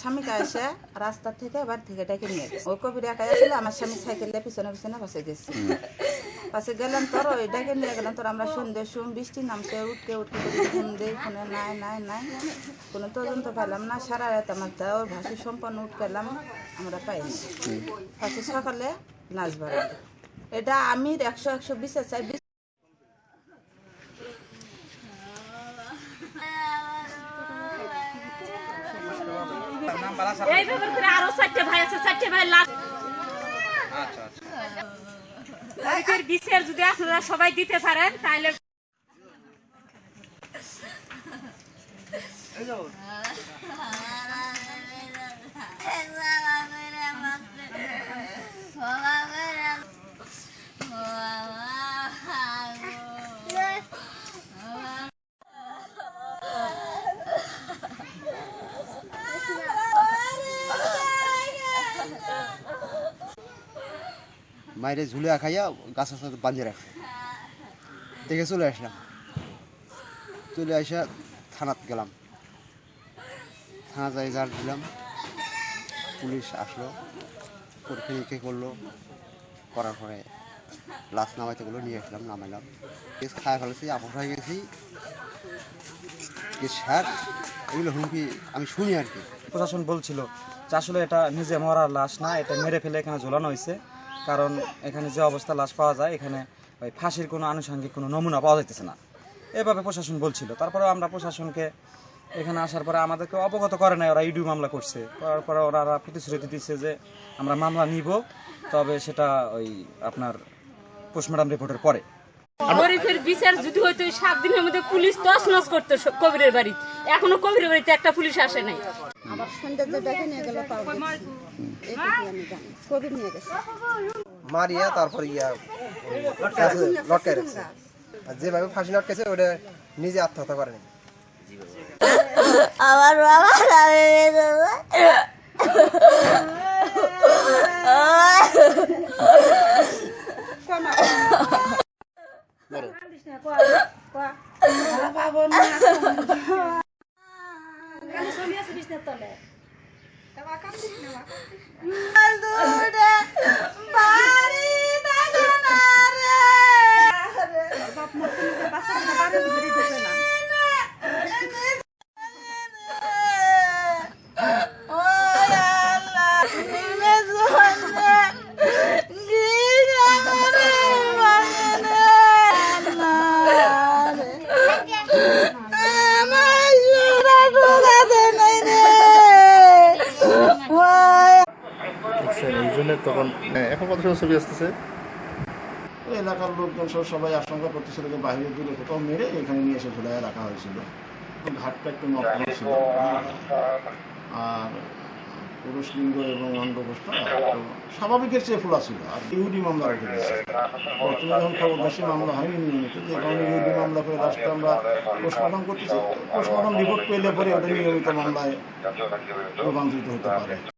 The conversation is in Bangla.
স্বামীকে এসে রাস্তা থেকে বাড়ি থেকে ডেকে নিয়ে গেছে। ওই কবির একাই আসলে আমার স্বামী সাইকেলে পিছনে পিছনে পাশে গেছে পাশে গেলাম তোর ওই ডেকে নিয়ে গেলাম তোর আমরা সন্ধ্যে শুন বৃষ্টি নামছে উঠতে উঠতে ফোন দিই ফোনে নাই নাই নাই। কোনো তদন্ত পেলাম না সারা রাত আমার তা ওর ভাসি সম্পন্ন উঠ পেলাম আমরা পাইনি। পাশে সকালে নাচ বাড়ালো। এটা আমি একশো একশো বিশে চাই চারটে ভাই আছে চারটে ভাই লাখ বিচার যদি আপনারা সবাই দিতে পারেন তাহলে মাইরে ঝুলে খাইয়া গাছের সাথে বাঁধিয়ে রাখছে। দেখে চলে আসলাম। চলে আসা থানাত গেলাম। থানা যাই জার দিলাম। পুলিশ আসলো। পরীক্ষা নিরীক্ষা করল। করার পরে লাশ নামাইতে গুলো, নিয়ে আসলাম, নামাইলাম। কেস খায় ফেলেছি আপস হয়ে গেছি। কেস স্যার, এগুলো হুমকি আমি শুনি আর কি। প্রশাসন বলছিল যে আসলে এটা নিজে মরার লাশ না, এটা মেরে ফেলে এখানে ঝোলানো হয়েছে। কারণ এখানে যে অবস্থা লাশ পাওয়া যায়, এখানে ওই ফাঁসির কোনো আনুষঙ্গিক কোনো নমুনা পাওয়া যাইতেছে না। এভাবে প্রশাসন বলছিল। তারপরে আমরা প্রশাসনকে এখানে আসার পরে আমাদেরকে অবগত করে নাই, ওরা ইডিউ মামলা করছে। করার পরে ওরা প্রতিশ্রুতি দিচ্ছে যে আমরা মামলা নিব, তবে সেটা ওই আপনার পোস্টমর্টম রিপোর্টের পরে। গরিবের বিচার যদি ওই সাত দিনের মধ্যে পুলিশ তস নস করতো কবিরের বাড়ি। এখনও কবিরের বাড়িতে একটা পুলিশ আসে নাই। আবার সন্ধ্যে ডেকে নিয়ে গেল তাও আমি জানি কবির নিয়ে গেছে মারিয়া তারপর ইয়া কাছে লটকাই রাখছে আর যেভাবে ফাঁসি লটকেছে ওটা নিজে আত্মহত্যা করেনি আমার বাবা নামে দেখছেন এই জন্য তখন হ্যাঁ, এখন কত সময় ছবি আসতেছে? এলাকার লোকজন সব সবাই আশঙ্কা করতেছিল যে বাইরে দূরে কোথাও মেরে এখানে নিয়ে এসে ঝুলাই রাখা হয়েছিল। ঘাটটা একটু নর্দমা ছিল আর পুরুষ লিঙ্গ এবং অন্ডকোষটা স্বাভাবিকের চেয়ে ফোলা ছিল। আর ইউডি মামলা রেখে দিয়েছে। বর্তমানে যখন খবর বেশি মামলা হয়নি নিয়মিত। যে কারণে ইউডি মামলা করে লাস্টে আমরা পোস্টমর্টম করতেছি। পোস্টমর্টম রিপোর্ট পেলে পরে ওটা নিয়মিত মামলায় রূপান্তরিত হতে পারে।